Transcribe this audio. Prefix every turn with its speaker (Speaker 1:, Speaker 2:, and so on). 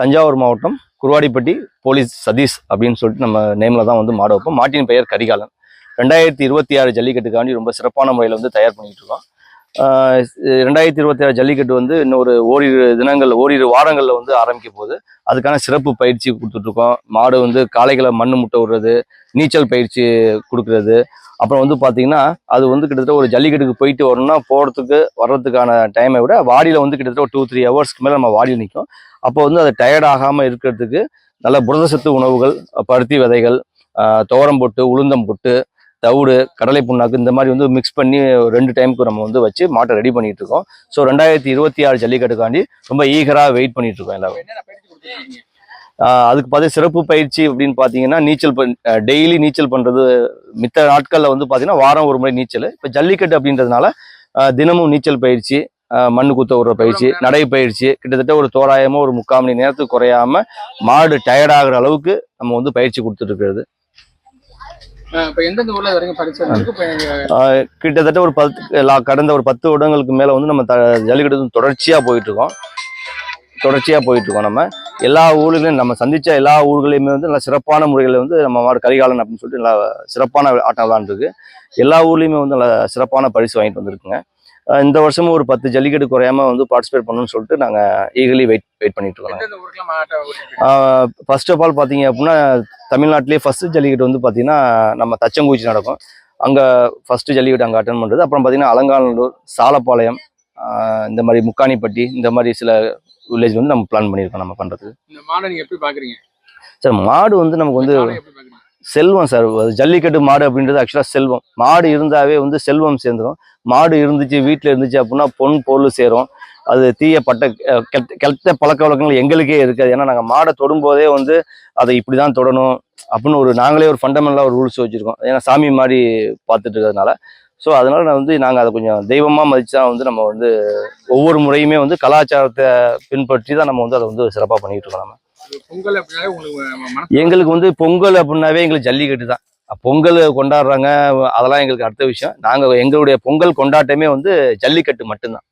Speaker 1: தஞ்சாவூர் மாவட்டம் குருவாடிப்பட்டி போலீஸ் சதீஷ் அப்படின்னு சொல்லிட்டு நம்ம நேமில் தான் வந்து மாடு வைப்போம். மாட்டின் பெயர் கரிகாலன். ரெண்டாயிரத்தி இருபத்தி ஆறு ஜல்லிக்கட்டுக்காண்டி ரொம்ப சிறப்பான முறையில் வந்து தயார் பண்ணிட்டு இருக்கோம். ரெண்டாயிரத்தி இருபத்தி ஆறு ஜல்லிக்கட்டு வந்து இன்னொரு ஓரிரு தினங்கள் ஓரிரு வாரங்களில் வந்து ஆரம்பிக்க போகுது. அதுக்கான சிறப்பு பயிற்சி கொடுத்துட்ருக்கோம். மாடு வந்து காளைகளை மண்ணு முட்டை விடுறது நீச்சல் பயிற்சி கொடுக்கறது. அப்புறம் வந்து பார்த்தீங்கன்னா அது வந்து கிட்டத்தட்ட ஒரு ஜல்லிக்கட்டுக்கு போயிட்டு வரணும்னா போகிறதுக்கு வர்றதுக்கான டைமை விட வாடியில் வந்து கிட்டத்தட்ட ஒரு டூ த்ரீ ஹவர்ஸ்க்கு மேலே நம்ம வாடியில் நிற்கும் அப்போ வந்து அது டயர்ட் ஆகாமல் இருக்கிறதுக்கு நல்ல புரதசத்து உணவுகள் பருத்தி விதைகள் துவரம் போட்டு உளுந்தம் போட்டு தவிடு கடலை புண்ணாக்கு இந்த மாதிரி வந்து மிக்ஸ் பண்ணி ஒரு ரெண்டு டைமுக்கு நம்ம வந்து வச்சு மாட்டை ரெடி பண்ணிட்டு இருக்கோம். ஸோ ரெண்டாயிரத்தி இருபத்தி ஆறு ஜல்லிக்கட்டுக்காண்டி ரொம்ப ஈகராக வெயிட் பண்ணிட்டு இருக்கோம் எல்லாமே அதுக்கு பார்த்து சிறப்பு பயிற்சி அப்படின்னு பார்த்தீங்கன்னா நீச்சல் பண் டெய்லி நீச்சல் பண்ணுறது மித்த நாட்களில் வந்து பார்த்தீங்கன்னா வாரம் ஒரு முறை நீச்சல். இப்போ ஜல்லிக்கட்டு அப்படின்றதுனால தினமும் நீச்சல் பயிற்சி மண்ணு குத்த விடுற பயிற்சி நடை பயிற்சி கிட்டத்தட்ட ஒரு தோராயமாக ஒரு முக்கால் மணி நேரத்துக்கு குறையாம மாடு டயர்ட் அளவுக்கு நம்ம வந்து பயிற்சி கொடுத்துட்டு இருக்கிறது. கிட்டத்தட்ட ஒரு பத்து கடந்த ஒரு பத்து வருடங்களுக்கு மேலே வந்து நம்ம த ஜல்லிக்கட்டு வந்து தொடர்ச்சியாக போயிட்டு இருக்கோம் தொடர்ச்சியாக போயிட்டு இருக்கோம் நம்ம. எல்லா ஊர்களையும் நம்ம சந்திச்ச எல்லா ஊர்களையுமே வந்து நல்லா சிறப்பான முறையில் வந்து நம்ம மாடு கரிகாலன் அப்படின்னு சொல்லிட்டு நல்லா சிறப்பான ஆட்டம் விளாண்டுருக்கு எல்லா ஊர்லேயுமே வந்து நல்லா சிறப்பான பரிசு வாங்கிட்டு வந்திருக்குங்க. இந்த வருஷமும் ஒரு பத்து ஜல்லிக்கட்டு குறையாம வந்து பார்ட்டிசிபேட் பண்ணணும்னு சொல்லிட்டு நாங்கள் ஈகலி வெயிட் வெயிட் பண்ணிட்டு இருக்கோம். ஃபர்ஸ்ட் ஆஃப் ஆல் பார்த்தீங்க அப்படின்னா தமிழ்நாட்டிலே ஃபர்ஸ்ட் ஜல்லிக்கட்டு வந்து பார்த்தீங்கன்னா நம்ம தச்சங்குச்சி நடக்கும். அங்கே ஃபர்ஸ்ட் ஜல்லிக்கட்டு அங்கே அட்டன் பண்ணுறது அப்புறம் பார்த்தீங்கன்னா அலங்காநல்லூர் சாலப்பாளையம் இந்த மாதிரி முக்காணிப்பட்டி இந்த மாதிரி சில வில்லேஜ் வந்து நம்ம பிளான் பண்ணியிருக்கோம் நம்ம பண்ணுறதுக்கு
Speaker 2: இந்த மாடை நீங்க எப்படி பாக்குறீங்க?
Speaker 1: சார் மாடு வந்து நமக்கு வந்து செல்வம் சார் அது ஜல்லிக்கட்டு மாடு அப்படின்றது ஆக்சுவலாக செல்வம். மாடு இருந்தாவே வந்து செல்வம் சேர்ந்துரும். மாடு இருந்துச்சு வீட்டில் இருந்துச்சு அப்படின்னா பொன் பொருள் சேரும். அது தீய பட்ட கெட்ட கெட்ட பழக்க வழக்கங்கள் எங்களுக்கே இருக்காது. ஏன்னா நாங்கள் மாடை தொடும்போதே வந்து அதை இப்படி தான் தொடணும் அப்படின்னு ஒரு நாங்களே ஒரு ஃபண்டமெண்டலாக ஒரு ரூல்ஸ் வச்சுருக்கோம். ஏன்னா சாமி மாதிரி பார்த்துட்டு இருக்கிறதுனால ஸோ அதனால் நான் வந்து நாங்கள் அதை கொஞ்சம் தெய்வமாக மதிச்சா வந்து நம்ம வந்து ஒவ்வொரு முறையுமே வந்து கலாச்சாரத்தை பின்பற்றி தான் நம்ம வந்து அதை வந்து சிறப்பாக பண்ணிகிட்டு இருக்கோம் நம்ம.
Speaker 2: பொங்கல் அப்படின்னாலே உங்களுக்கு
Speaker 1: எங்களுக்கு வந்து பொங்கல் அப்படின்னாவே எங்களுக்கு ஜல்லிக்கட்டு தான். பொங்கல் கொண்டாடுறாங்க அதெல்லாம் எங்களுக்கு அடுத்த விஷயம். நாங்கள் எங்களுடைய பொங்கல் கொண்டாட்டமே வந்து ஜல்லிக்கட்டு மட்டும்தான்.